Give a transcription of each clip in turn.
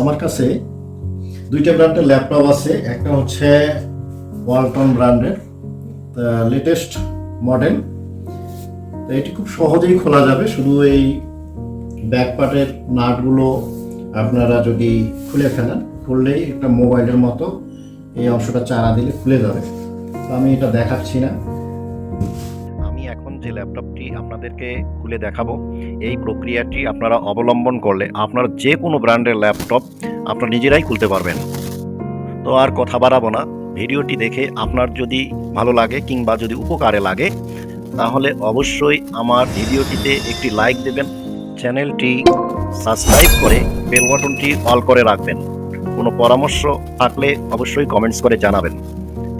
আমার কাছে দুইটা ব্র্যান্ডের ল্যাপটপ আছে। একটা হচ্ছে ওয়ালটন ব্র্যান্ডের লেটেস্ট মডেল তো এটি খুব সহজেই খোলা যাবে, শুধু এই ব্যাক পার্টের নাটগুলো আপনারা যদি খুলে ফেলেন, খুললেই একটা মোবাইলের মতো এই অংশটা চারা দিলে খুলে যাবে। তো আমি এটা দেখাচ্ছি না। যে ল্যাপটপটি আপনাদেরকে খুলে দেখাবো, এই প্রক্রিয়াটি আপনারা অবলম্বন করলে আপনার যে কোনো ব্র্যান্ডের ল্যাপটপ আপনারা নিজেরাই খুলতে পারবেন। তো আর কথা বাড়াবো না, ভিডিওটি দেখে আপনার যদি ভালো লাগে কিংবা যদি উপকারে লাগে, তাহলে অবশ্যই আমার ভিডিওটিতে একটি লাইক দেবেন, চ্যানেলটি সাবস্ক্রাইব করে বেল বাটনটি অল করে রাখবেন। কোনো পরামর্শ থাকলে অবশ্যই কমেন্টস করে জানাবেন।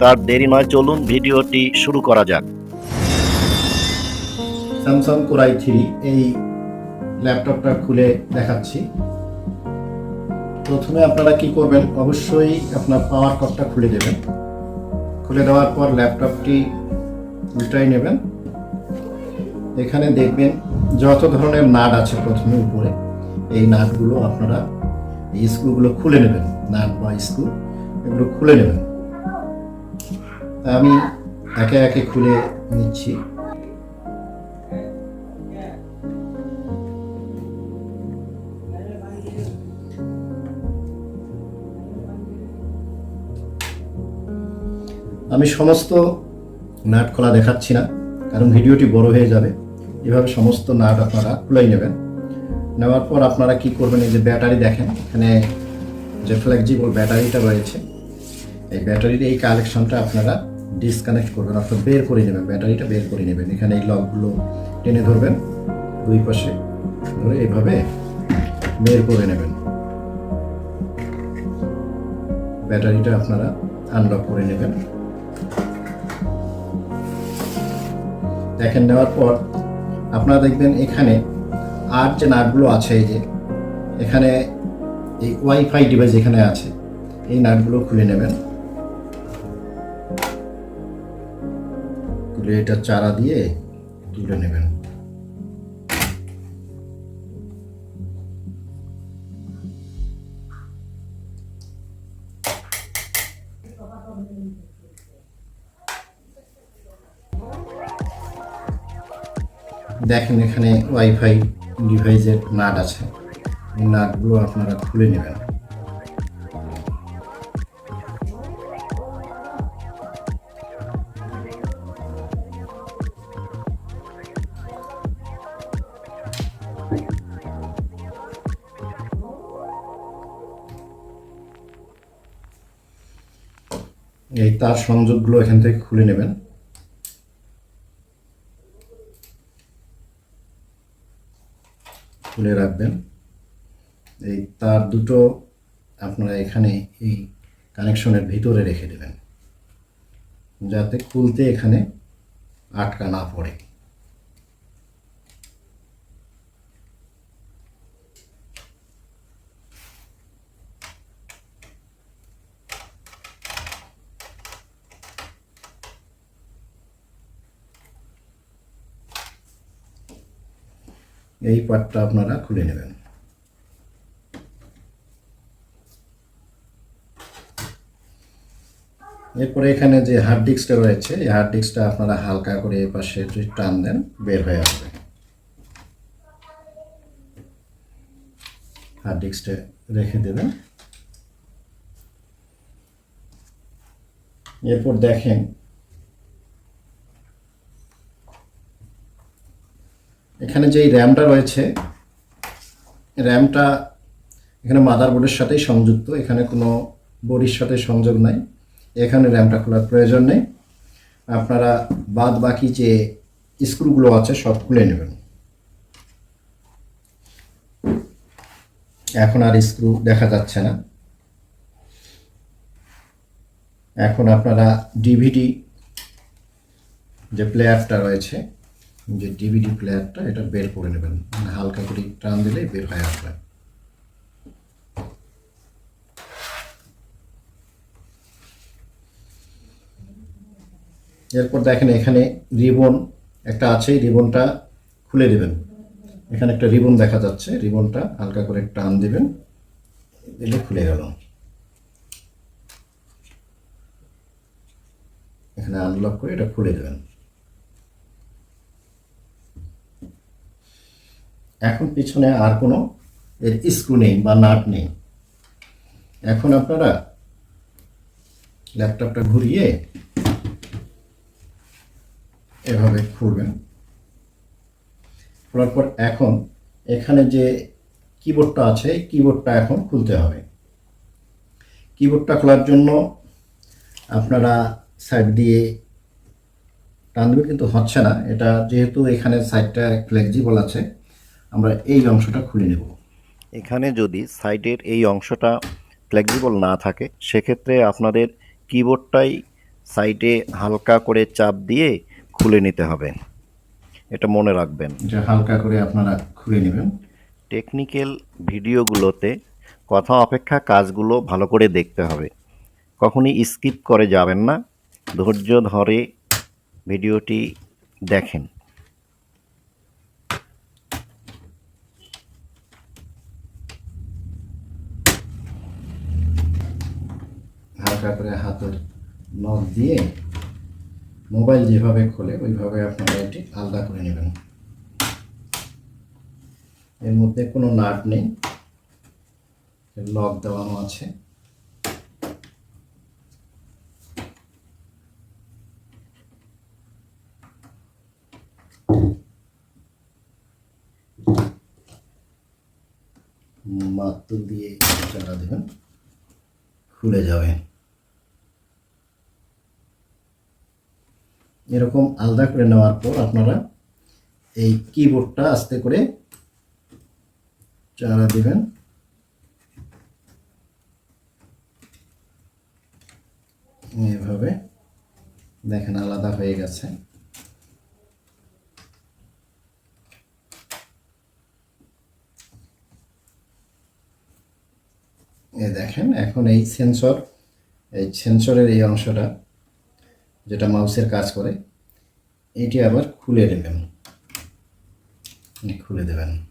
তার দেরি নয়, চলুন ভিডিওটি শুরু করা যাক। স্যামসাং কোরাই থ্রি এই ল্যাপটপটা খুলে দেখাচ্ছি। প্রথমে আপনারা কি করবেন, অবশ্যই আপনার পাওয়ার কপটা খুলে দেবেন। খুলে দেওয়ার পর ল্যাপটপটি উল্টাই নেবেন। এখানে দেখবেন যত ধরনের নাট আছে প্রথমে উপরে, এই নাটগুলো আপনারা এই স্ক্রুগুলো খুলে নেবেন, নাট বা স্ক্রু, এগুলো খুলে নেবেন। আমি একে একে খুলে নিচ্ছি। আমি সমস্ত নাট খোলা দেখাচ্ছি না, কারণ ভিডিওটি বড় হয়ে যাবে। এভাবে সমস্ত নাট আপনারা খুলেই নেবেন। নেওয়ার পর আপনারা কি করবেন, এই যে ব্যাটারি দেখেন, এখানে যে ফ্লেক্সিবল ব্যাটারিটা রয়েছে। এই ব্যাটারির এই কালেকশনটা আপনারা ডিসকানেক্ট করবেন, অর্থাৎ বের করে নেবেন, ব্যাটারিটা বের করে নেবেন। এখানে এই লকগুলো টেনে ধরবেন, দুই পাশে ধরে এইভাবে বের করে নেবেন। ব্যাটারিটা আপনারা আনলক করে নেবেন। দেখেন নেওয়ার পর আপনারা দেখবেন এখানে আর যে নাটগুলো আছে এই যে, এখানে এই ওয়াইফাই ডিভাইস এখানে আছে, এই নাটগুলো খুলে নেবেন। খুলে এটা চারা দিয়ে তুলে নেবেন। দেখেন এখানে ওয়াইফাই ডিভাইসের নাট আছে। এই নাটগুলো আপনারা খুলে নেবেন। এই তার সংযোগগুলো এখান থেকে খুলে নেবেন। খুলে রাখবেন। এই তার দুটো আপনারা এখানে এই কানেকশনের ভিতরে রেখে দেবেন। যাতে খুলতে এখানে আটকা না পড়ে। এই পার্টটা আপনারা খুলে নেবেন। এরপরে এখানে যে হার্ড ডিস্কটা রয়েছে, এই হার্ড ডিস্কটা আপনারা হালকা করে এ পাশে যদি টান দেন, বের হয়ে আসবে। হার্ড ডিস্কটা রেখে দেবেন। এরপর দেখেন এখানে যেই র্যামটা রয়েছে, র্যামটা এখানে মাদারবোর্ডের সাথেই সংযুক্ত, এখানে কোনো বডির সাথে সংযোগ নাই। এখানে র্যামটা খোলার প্রয়োজন নেই। আপনারা বাদ বাকি যে স্ক্রুগুলো আছে সব খুলে নেবেন। এখন আর স্ক্রু দেখা যাচ্ছে না। এখন আপনারা ডিভিডি যে প্লেয়ারটা রয়েছে যে ডিভিডি প্লেয়ারটা এটা বের করে নেবেন। মানে হালকা করে টান দিলে বের হয়ে আসবে। এরপর দেখেন এখানে রিবন একটা আছে, রিবনটা খুলে দেবেন। এখানে একটা রিবন দেখা যাচ্ছে, রিবনটা হালকা করে টান দেবেন, দিলে খুলে গেল। এখানে আনলক করে এটা খুলে দেবেন। এখন পিছনে আর কোনো এর স্ক্রু নেই বা নাট নেই। এখন আপনারা ল্যাপটপটা ঘুরিয়ে এভাবে খুলবেন। খোলার পর এখন এখানে যে কিবোর্ডটা আছে কিবোর্ডটা এখন খুলতে হবে। কিবোর্ডটা খোলার জন্য আপনারা সাইড দিয়ে টান দেবেন কিন্তু হচ্ছে না। এটা যেহেতু এখানে সাইডটা ফ্লেক্সিবল আছে আমরা এই অংশটা খুলে নেব। এখানে যদি সাইডের এই অংশটা ফ্লেক্সিবল না থাকে সেক্ষেত্রে আপনাদের কিবোর্ডটাই সাইডে হালকা করে চাপ দিয়ে খুলে নিতে হবে। এটা মনে রাখবেন। যে হালকা করে আপনারা খুলে নেবেন। টেকনিক্যাল ভিডিওগুলোতে কথা অপেক্ষা কাজগুলো ভালো করে দেখতে হবে। কখনই স্কিপ করে যাবেন না। ধৈর্য ধরে ভিডিওটি দেখেন। হালকা করে হাতের নখ দিয়ে মোবাইল যেভাবে খোলে, ওইভাবে আপনারা এটি আলাদা করে নেবেন। এর মধ্যে কোনো নাট নেই। লক দেওয়ানো আছে। মাত্র দিয়ে চালা দেবেন খুলে যাবে। এরকম আলাদা করে নেওয়ার পর আপনারা এই কিবোর্ডটা আস্তে করে চারা দিবেন। এভাবে দেখেন আলাদা হয়ে গেছে। দেখেন, এখন এই সেন্সর এই সেন্সরের এই অংশটা যেটা মাউসের কাজ করে, এটি আবার খুলে দেবেন। খুলে দেবেন।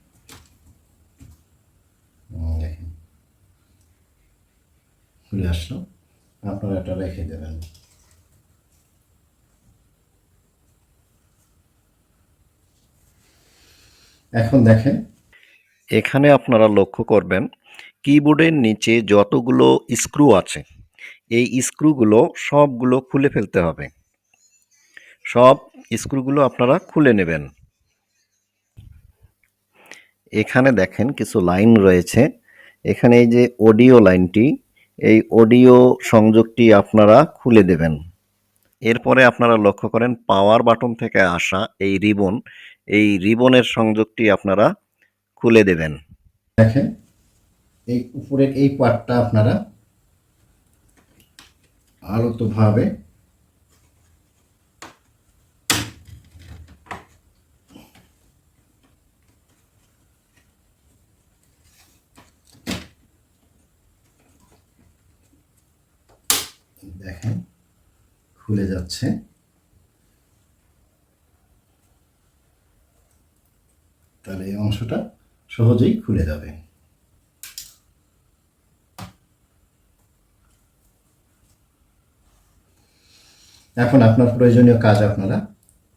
দেখেন। খুলে আসলো। আপনারা এটা রেখে দেবেন। এখন দেখেন। এখানে আপনারা লক্ষ্য করবেন, কিবোর্ডের নিচে যতগুলো স্ক্রু আছে এই স্ক্রুগুলো সবগুলো খুলে ফেলতে হবে। সব স্ক্রুগুলো আপনারা খুলে নেবেন। এখানে দেখেন কিছু লাইন রয়েছে। এখানে এই যে অডিও লাইনটি, এই অডিও সংযোগটি আপনারা খুলে দেবেন। এরপরে আপনারা লক্ষ্য করেন পাওয়ার বাটন থেকে আসা এই রিবন, এই রিবনের সংযোগটি আপনারা খুলে দেবেন। দেখেন, এই উপরের এই পার্টটা আপনারা আলতোভাবে দেখেন খুলে যাচ্ছে। তাহলে এই অংশটা সহজেই খুলে যাবে। এখন আপনার প্রয়োজনীয় কাজ আপনারা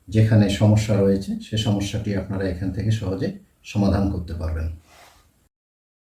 যেখানে সমস্যা রয়েছে, সে সমস্যাটি আপনারা এখান থেকে সহজে সমাধান করতে পারবেন।